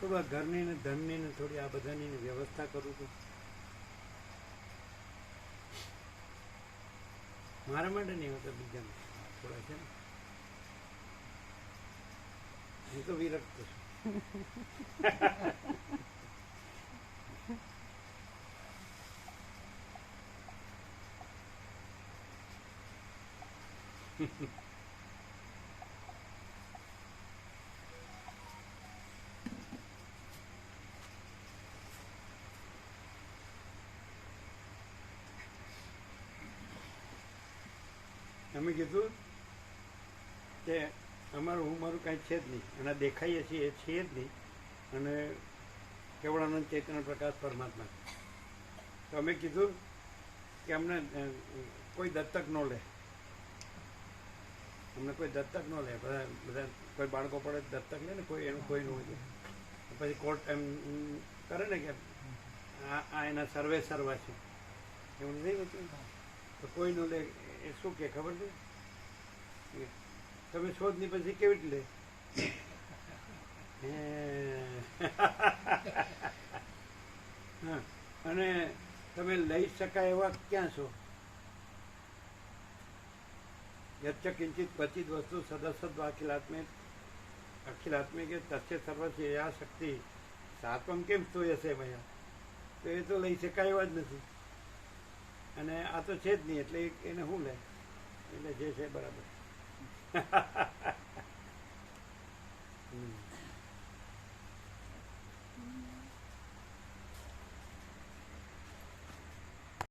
થોડા ઘરની ને ધનની ને થોડી આ બધાની વ્યવસ્થા કરું છું. મારા માટે નહીં હોતા બીજા થોડા છે ને. હું તો વિરક્ત છું. અમે કીધું કે અમારું હું મારું કાંઈ છે જ નહીં. અને દેખાઈએ છીએ એ છીએ જ નહીં. અને કેવળાનંદ ચૈતન્ય પ્રકાશ પરમાત્મા. તો અમે કીધું કે અમને કોઈ દત્તક ન લે. અમને કોઈ દત્તક ન લે. બધા બધા કોઈ બાળકો પડે દત્તક લે ને કોઈ, એનું કોઈ ન હોય. પછી કોર્ટ એમ કરે ને કે આ એના સર્વે સર્વા છે. એવું નથી હોતું? તો કોઈ ન લે. શું કે ખબર છે? તમે શોધની પછી કેવી રીતે લે? અને તમે લઈ શકાય એવા ક્યાં છો? યચ્ચ કિંચિત ક્વચિત વસ્તુ સદસદ અખિલાત્મે અખિલાત્મે કે તસ્ય સર્વસ્ય યા શક્તિ. સાત્વમ કેમ સ્તોયસે મયા તો એ તો લઈ શકાય એવા જ નથી. અને આ તો છે જ નહીં એટલે એને શું લે એટલે જે છે બરાબર.